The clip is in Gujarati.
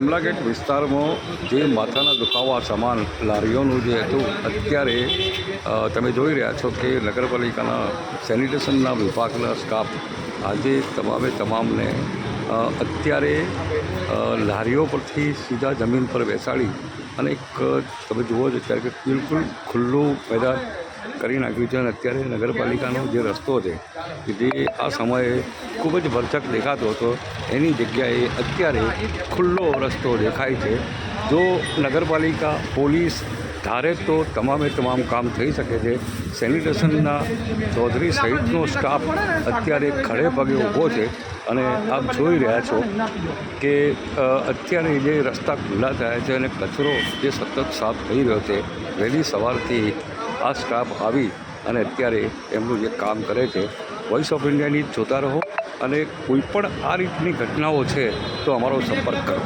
કમલાગેટ વિસ્તારમાં જે માથાના દુખાવા સમાન લારીઓનું જે હતું, અત્યારે તમે જોઈ રહ્યા છો કે નગરપાલિકાના સેનિટેશનના વિભાગના સ્ટાફ આજે તમામે તમામને અત્યારે લારીઓ પરથી સીધા જમીન પર બેસાડી અને એક, તમે જુઓ છો અત્યારે કે બિલકુલ ખુલ્લું મેદાન કરી નાખ્યું છે અને અત્યારે નગરપાલિકાનો જે રસ્તો છે, કે જે આ સમયે ખૂબ જ ભરચક દેખાતો હતો, એની જગ્યાએ અત્યારે ખુલ્લો રસ્તો દેખાય છે. જો નગરપાલિકા, પોલીસ ધારે તો તમામે તમામ કામ થઈ શકે છે. સેનિટેશનના ચૌધરી સહિતનો સ્ટાફ અત્યારે ખડે પગે ઊભો છે અને આપ જોઈ રહ્યા છો કે અત્યારે જે રસ્તા ખુલ્લા થયા છે અને કચરો જે સતત સાફ થઈ રહ્યો છે, વહેલી સવારથી આ સ્ટાફ આવી અને અત્યારે એમનું જે કામ કરે છે વોઇસ ઓફ ઇન્ડિયાની જોતા રહો અને કોઈ પણ આ રીતની ઘટનાઓ છે, તો અમારો સંપર્ક કરો.